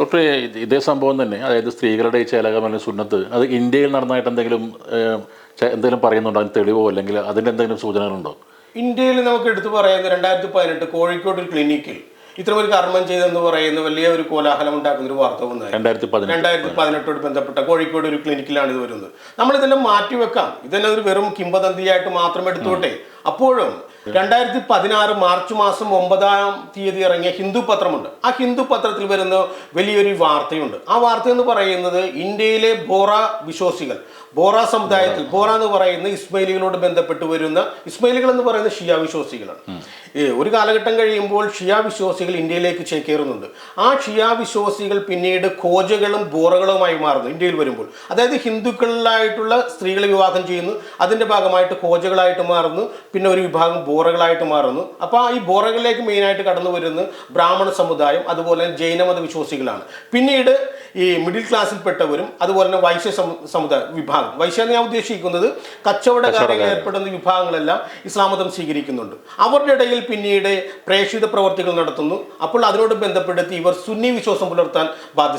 Doctor ഇതേ സംഭവം തന്നെ. അതായത് സ്ത്രീകളുടെ ഈ ചേലകമല്ല സുന്നത്ത് അത് ഇന്ത്യയിൽ നടന്നതായിട്ട് എന്തെങ്കിലും എന്തെങ്കിലും പറയുന്നുണ്ടോ? അതിന് തെളിവോ? അല്ലെങ്കിൽ അതിന്റെ എന്തെങ്കിലും സൂചനകളുണ്ടോ? ഇന്ത്യയിൽ നമുക്ക് എടുത്തു പറയുന്ന രണ്ടായിരത്തി പതിനെട്ട് കോഴിക്കോട് ഒരു ക്ലിനിക്കിൽ ഇത്തരം ഒരു കർമ്മം ചെയ്തെന്ന് പറയുന്ന വലിയ ഒരു കോലാഹലം ഉണ്ടാക്കുന്ന ഒരു വാർത്ത വന്നത് രണ്ടായിരത്തി രണ്ടായിരത്തി പതിനെട്ടോട് ബന്ധപ്പെട്ട കോഴിക്കോട് ഒരു ക്ലിനിക്കിലാണ് ഇത് വരുന്നത്. നമ്മൾ ഇതെല്ലാം മാറ്റിവെക്കാം. ഇതെല്ലാം ഒരു വെറും കിംബദന്തിയായിട്ട് മാത്രം എടുത്തോട്ടെ. അപ്പോഴും രണ്ടായിരത്തി പതിനാറ് മാർച്ച് മാസം ഒമ്പതാം തീയതി ഇറങ്ങിയ ഹിന്ദു പത്രമുണ്ട്. ആ ഹിന്ദു പത്രത്തിൽ വരുന്ന വലിയൊരു വാർത്തയുണ്ട്. ആ വാർത്ത എന്ന് പറയുന്നത് ഇന്ത്യയിലെ ബോറ വിശ്വാസികൾ ബോറ സമുദായത്തിൽ ബോറ. എന്ന് പറയുന്ന ഇസ്മൈലികളോട് ബന്ധപ്പെട്ട് വരുന്ന ഇസ്മൈലികൾ എന്ന് പറയുന്ന ഷിയ വിശ്വാസികളാണ്. ഒരു കാലഘട്ടം കഴിയുമ്പോൾ ഷിയാ വിശ്വാസികൾ ഇന്ത്യയിലേക്ക് ചേക്കേറുന്നുണ്ട് ആ ഷിയാ വിശ്വാസികൾ പിന്നീട് കോജകളും ബോറകളുമായി മാറുന്നു ഇന്ത്യയിൽ വരുമ്പോൾ. അതായത് ഹിന്ദുക്കളിലായിട്ടുള്ള സ്ത്രീകളെ വിവാഹം ചെയ്യുന്നു. അതിന്റെ ഭാഗമായിട്ട് കോജകളായിട്ട് മാറുന്നു. പിന്നെ ഒരു വിഭാഗം ബോറകളായിട്ട് മാറുന്നു. അപ്പോൾ ഈ ബോറകളിലേക്ക് മെയിനായിട്ട് കടന്നു വരുന്ന ബ്രാഹ്മണ സമുദായം അതുപോലെ തന്നെ ജൈനമത വിശ്വാസികളാണ്. പിന്നീട് ഈ മിഡിൽ ക്ലാസ്സിൽപ്പെട്ടവരും അതുപോലെ തന്നെ വൈശ്യ സമുദായ വിഭാഗം. വൈശ്യ എന്ന് ഞാൻ ഉദ്ദേശിക്കുന്നത് കച്ചവടക്കാരിൽ ഏർപ്പെടുന്ന വിഭാഗങ്ങളെല്ലാം ഇസ്ലാമതം സ്വീകരിക്കുന്നുണ്ട്. അവരുടെ ഇടയിൽ പിന്നീട് പ്രേക്ഷിത പ്രവർത്തികൾ നടത്തുന്നു. അപ്പോൾ അതിനോട് ബന്ധപ്പെടുത്തി ഇവർ സുന്നി വിശ്വാസം പുലർത്താൻ ബാധി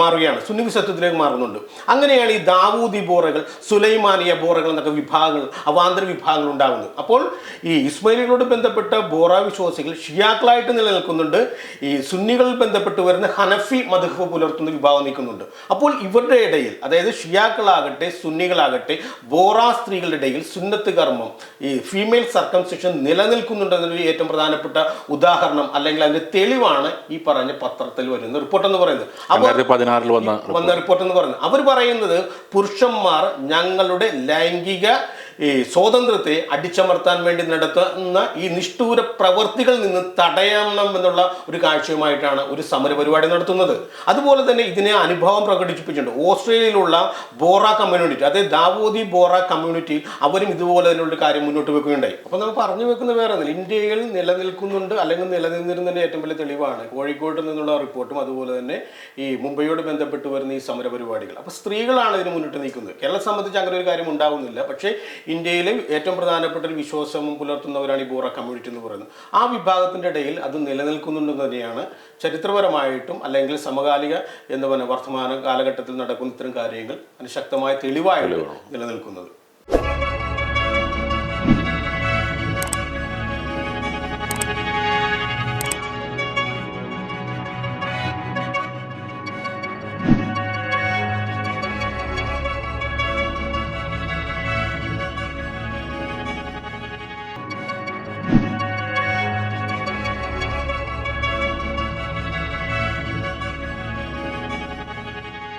മാറുകയാണ്. സുന്നി വിശ്വാസത്തിലേക്ക് മാറുന്നുണ്ട്. അങ്ങനെയാണ് ഈ ദാവൂദി ബോറകൾ സുലൈമാനിയ ബോറകൾ എന്നൊക്കെ വിഭാഗങ്ങൾ അവാന്തര വിഭാഗങ്ങൾ ഉണ്ടാകുന്നത് അപ്പോൾ ഈ ഇസ്മയിലുകളോട് ബന്ധപ്പെട്ട ബോറ വിശ്വാസികൾ ഷിയാക്കളായിട്ട് നിലനിൽക്കുന്നുണ്ട്. ഈ സുന്നികളിൽ ബന്ധപ്പെട്ട് വരുന്ന ഹനഫി മധുഹ് പുലർത്തുന്ന വിഭാഗം നിൽക്കുന്നുണ്ട്. അപ്പോൾ ഇവരുടെ ഇടയിൽ അതായത് ഷിയാക്കളാകട്ടെ സുന്നികളാകട്ടെ ബോറ സ്ത്രീകളുടെ ഇടയിൽ സുന്നത്ത് കർമ്മം ഈ ഫീമെയിൽ സർക്കംസിഷൻ നിലനിൽക്കുന്നുണ്ടെന്നൊരു ഏറ്റവും പ്രധാനപ്പെട്ട ഉദാഹരണം അല്ലെങ്കിൽ അതിന്റെ തെളിവാണ് ഈ പറഞ്ഞ പത്രത്തിൽ വരുന്ന റിപ്പോർട്ട് എന്ന് പറയുന്നത്. അപ്പോൾ വന്ന റിപ്പോർട്ട് എന്ന് പറയുന്നത്. അവർ പറയുന്നത് പുരുഷന്മാർ ഞങ്ങളുടെ ലൈംഗിക ഈ സ്വാതന്ത്ര്യത്തെ അടിച്ചമർത്താൻ വേണ്ടി നടത്തുന്ന ഈ നിഷ്ഠൂര പ്രവർത്തികളിൽ നിന്ന് തടയണം എന്നുള്ള ഒരു കാഴ്ചയുമായിട്ടാണ് ഒരു സമര പരിപാടി നടത്തുന്നത്. അതുപോലെ തന്നെ ഇതിനെ അനുഭവം പ്രകടിപ്പിച്ചിട്ടുണ്ട്. ഓസ്ട്രേലിയയിലുള്ള ബോറ കമ്മ്യൂണിറ്റി അതായത് ദാവോദി ബോറ കമ്മ്യൂണിറ്റി അവരും ഇതുപോലെ തന്നെയുള്ള കാര്യം മുന്നോട്ട് വെക്കുകയുണ്ടായി. അപ്പോൾ നമ്മൾ പറഞ്ഞു വെക്കുന്ന വേറെ ഇന്ത്യയിൽ നിലനിൽക്കുന്നുണ്ട് അല്ലെങ്കിൽ നിലനിന്നിരുന്നതിന്റെ ഏറ്റവും വലിയ തെളിവാണ് കോഴിക്കോട് നിന്നുള്ള റിപ്പോർട്ടും അതുപോലെ തന്നെ ഈ മുംബൈയോട് ബന്ധപ്പെട്ട് വരുന്ന ഈ സമര പരിപാടികൾ അപ്പോൾ സ്ത്രീകളാണ് ഇതിന് മുന്നിട്ട് നിൽക്കുന്നത്. കേരളം സംബന്ധിച്ച് അങ്ങനെ ഒരു കാര്യം ഉണ്ടാവുന്നില്ല. പക്ഷേ ഇന്ത്യയിലെ ഏറ്റവും പ്രധാനപ്പെട്ട ഒരു വിശ്വാസം പുലർത്തുന്നവരാണ് ഈ ബോറ കമ്മ്യൂണിറ്റി എന്ന് പറയുന്നത്. ആ വിഭാഗത്തിന്റെ ഇടയിൽ അത് നിലനിൽക്കുന്നുണ്ടെന്ന് തന്നെയാണ് ചരിത്രപരമായിട്ടും അല്ലെങ്കിൽ സമകാലിക എന്ന് പറഞ്ഞ വർത്തമാന കാലഘട്ടത്തിൽ നടക്കുന്ന ഇത്തരം കാര്യങ്ങൾ അതിന് ശക്തമായ തെളിവായിട്ട് നിലനിൽക്കുന്നത്.